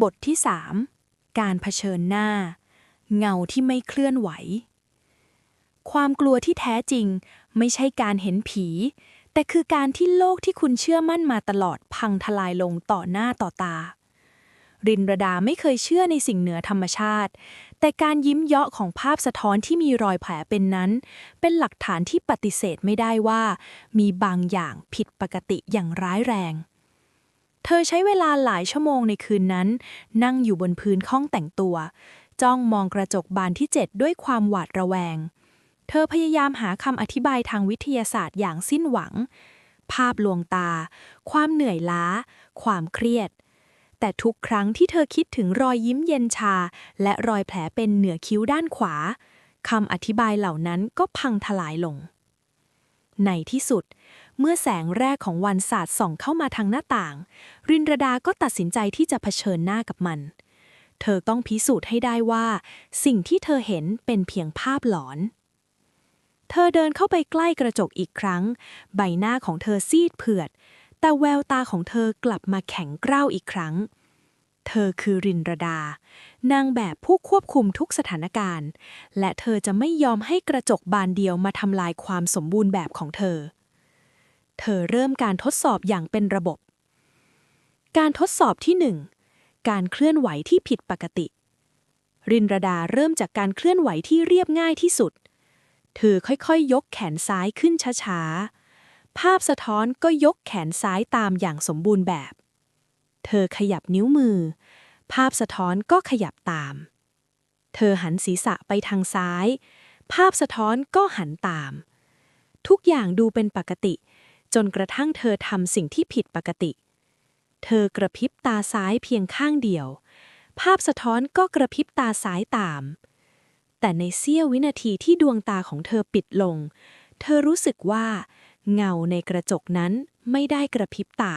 บทที่ 3 การเผชิญหน้า เงาที่ไม่เคลื่อนไหว ความกลัวที่แท้จริงไม่ใช่การเห็นผี แต่คือการที่โลกที่คุณเชื่อมั่นมาตลอดพังทลายลงต่อหน้าต่อตา รินรดาไม่เคยเชื่อในสิ่งเหนือธรรมชาติ แต่การยิ้มเยาะของภาพสะท้อนที่มีรอยแผลเป็นนั้น เป็นหลักฐานที่ปฏิเสธไม่ได้ว่า มีบางอย่างผิดปกติอย่างร้ายแรง เธอใช้เวลาหลายชั่วโมงในคืนนั้น นั่งอยู่บนพื้นห้องแต่งตัว จ้องมองกระจกบานที่เจ็ดด้วยความหวาดระแวง เธอพยายามหาคำอธิบายทางวิทยาศาสตร์อย่างสิ้นหวัง ภาพลวงตา ความเหนื่อยล้า ความเครียด แต่ทุกครั้งที่เธอคิดถึงรอยยิ้มเย็นชา และรอยแผลเป็นเหนือคิ้วด้านขวาคำอธิบายเหล่านั้นก็พังทลายลง ในที่สุด เมื่อแสงแรกของวันสาดส่องเข้ามาทางหน้าต่าง รินรดาก็ตัดสินใจที่จะเผชิญหน้ากับมัน เธอต้องพิสูจน์ให้ได้ว่า สิ่งที่เธอเห็นเป็นเพียงภาพหลอน เธอเดินเข้าไปใกล้กระจกอีกครั้ง ใบหน้าของเธอซีดเผือด แต่แววตาของเธอกลับมาแข็งกร้าวอีกครั้ง เธอคือรินรดา นางแบบผู้ควบคุมทุกสถานการณ์ และเธอจะไม่ยอมให้กระจกบานเดียวมาทำลายความสมบูรณ์แบบของเธอ เธอเริ่มการทดสอบอย่างเป็นระบบ การทดสอบที่หนึ่งการเคลื่อนไหวที่ผิดปกติ รินรดาเริ่มจากการเคลื่อนไหวที่เรียบง่ายที่สุด เธอค่อยๆยกแขนซ้ายขึ้นช้าๆ ภาพสะท้อนก็ยกแขนซ้ายตามอย่างสมบูรณ์แบบ เธอขยับนิ้วมือ ภาพสะท้อนก็ขยับตาม เธอหันศีรษะไปทางซ้าย ภาพสะท้อนก็หันตาม ทุกอย่างดูเป็นปกติ จนกระทั่งเธอทำสิ่งที่ผิดปกติ เธอกระพริบตาซ้ายเพียงข้างเดียว ภาพสะท้อนก็กระพริบตาซ้ายตาม แต่ในเสี้ยววินาทีที่ดวงตาของเธอปิดลง เธอรู้สึกว่า เงาในกระจกนั้นไม่ได้กระพริบตา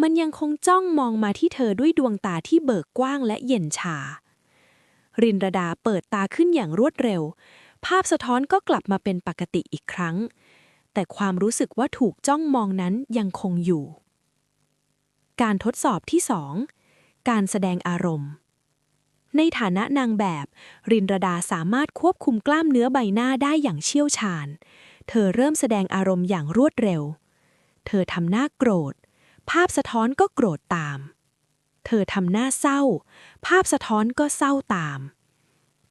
มันยังคงจ้องมองมาที่เธอด้วยดวงตาที่เบิกกว้างและเย็นชา รินรดาเปิดตาขึ้นอย่างรวดเร็ว ภาพสะท้อนก็กลับมาเป็นปกติอีกครั้ง แต่ความรู้สึกว่าถูกจ้องมองนั้นยังคงอยู่ การทดสอบที่2การแสดงอารมณ์ ในฐานะนางแบบ รินรดาสามารถควบคุมกล้ามเนื้อใบหน้าได้อย่างเชี่ยวชาญ เธอเริ่มแสดงอารมณ์อย่างรวดเร็ว เธอทำหน้าโกรธ ภาพสะท้อนก็โกรธตาม เธอทำหน้าเศร้า ภาพสะท้อนก็เศร้าตาม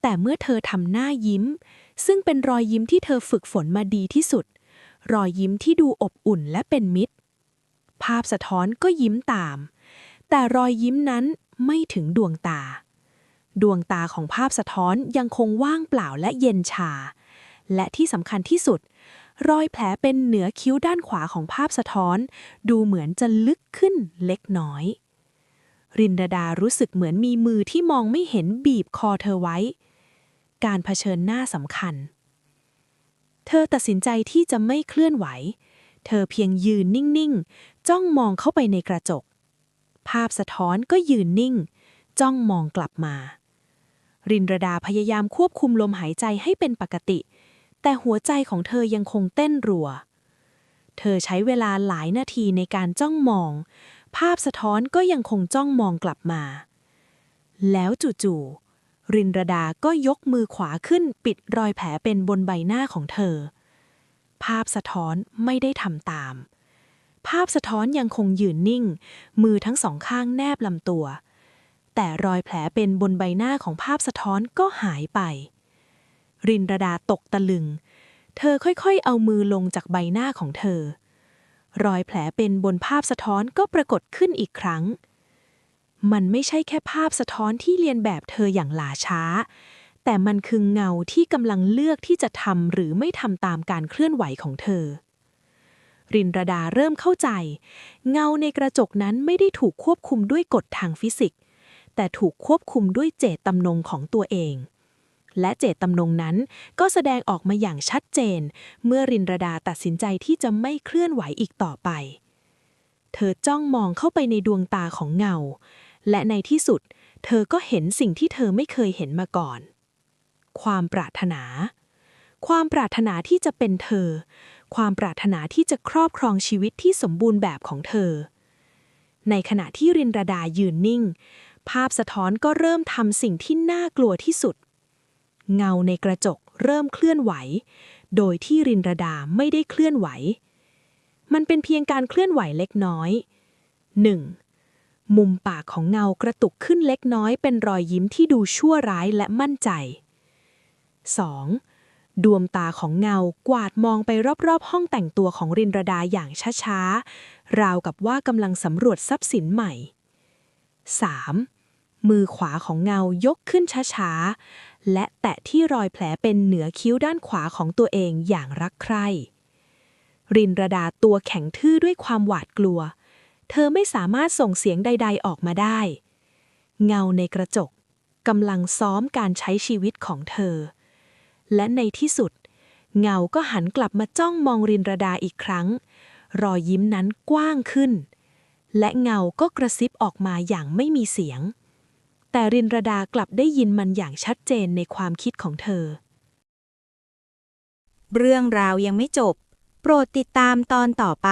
แต่เมื่อเธอทำหน้ายิ้ม ซึ่งเป็นรอยยิ้มที่เธอฝึกฝนมาดีที่สุด รอยยิ้มที่ดูอบอุ่นและเป็นมิตร ภาพสะท้อนก็ยิ้มตาม แต่รอยยิ้มนั้นไม่ถึงดวงตา ดวงตาของภาพสะท้อนยังคงว่างเปล่าและเย็นชา และที่สำคัญที่สุด รอยแผลเป็นเหนือคิ้วด้านขวาของภาพสะท้อน ดูเหมือนจะลึกขึ้นเล็กน้อย รินดาดารู้สึกเหมือนมีมือที่มองไม่เห็นบีบคอเธอไว้ การเผชิญหน้าสำคัญ เธอตัดสินใจที่จะไม่เคลื่อนไหว เธอเพียงยืนนิ่ง ๆ จ้องมองเข้าไปในกระจก ภาพสะท้อนก็ยืนนิ่ง จ้องมองกลับมา รินรดาพยายามควบคุมลมหายใจให้เป็นปกติ แต่หัวใจของเธอยังคงเต้นรัว เธอใช้เวลาหลายนาทีในการจ้องมอง ภาพสะท้อนก็ยังคงจ้องมองกลับมา แล้วจู่ๆ รินรดาก็ยกมือขวาขึ้นปิดรอยแผลเป็นบนใบหน้าของเธอ ภาพสะท้อนไม่ได้ทำตาม ภาพสะท้อนยังคงยืนนิ่ง มือทั้งสองข้างแนบลำตัว แต่รอยแผลเป็นบนใบหน้าของภาพสะท้อนก็หายไป รินรดาตกตะลึง เธอค่อยๆ เอามือลงจากใบหน้าของเธอ รอยแผลเป็นบนภาพสะท้อนก็ปรากฏขึ้นอีกครั้ง มันไม่ใช่แค่ภาพสะท้อนที่เรียนแบบเธออย่างหลาช้า แต่มันคือเงาที่กำลังเลือกที่จะทำหรือไม่ทำตามการเคลื่อนไหวของเธอ รินรดาเริ่มเข้าใจ เงาในกระจกนั้นไม่ได้ถูกควบคุมด้วยกฎทางฟิสิกส์ แต่ถูกควบคุมด้วยเจตจำนงของตัวเอง และเจตจำนงนั้นก็แสดงออกมาอย่างชัดเจน เมื่อรินรดาตัดสินใจที่จะไม่เคลื่อนไหวอีกต่อไป เธอจ้องมองเข้าไปในดวงตาของเงา และในที่สุด เธอก็เห็นสิ่งที่เธอไม่เคยเห็นมาก่อน ความปรารถนา ความปรารถนาที่จะเป็นเธอ ความปรารถนาที่จะครอบครองชีวิตที่สมบูรณ์แบบของเธอ ในขณะที่รินรดายืนนิ่ง ภาพสะท้อนก็เริ่มทำสิ่งที่น่ากลัวที่สุด เงาในกระจกเริ่มเคลื่อนไหว โดยที่รินรดาไม่ได้เคลื่อนไหว มันเป็นเพียงการเคลื่อนไหวเล็กน้อย 1. มุมปากของเงากระตุกขึ้นเล็กน้อยเป็นรอยยิ้มที่ดูชั่วร้ายและมั่นใจ 2. ดวงตาของเงากวาดมองไปรอบๆ ห้องแต่งตัวของรินรดาอย่างช้าๆ ราวกับว่ากำลังสำรวจทรัพย์สินใหม่ 3. มือขวาของเงายกขึ้นช้าๆ และแตะที่รอยแผลเป็นเหนือคิ้วด้านขวาของตัวเองอย่างรักใคร่รินรดาตัวแข็งทื่อด้วยความหวาดกลัว เธอไม่สามารถส่งเสียงใด ๆ ออกมาได้ เงาในกระจกกำลังซ้อมการใช้ชีวิตของเธอ และในที่สุด เงาก็หันกลับมาจ้องมองรินรดาอีกครั้ง รอยยิ้มนั้นกว้างขึ้น และเงาก็กระซิบออกมาอย่างไม่มีเสียง แต่รินรดากลับได้ยินมันอย่างชัดเจนในความคิดของเธอ เรื่องราวยังไม่จบ โปรดติดตามตอนต่อไป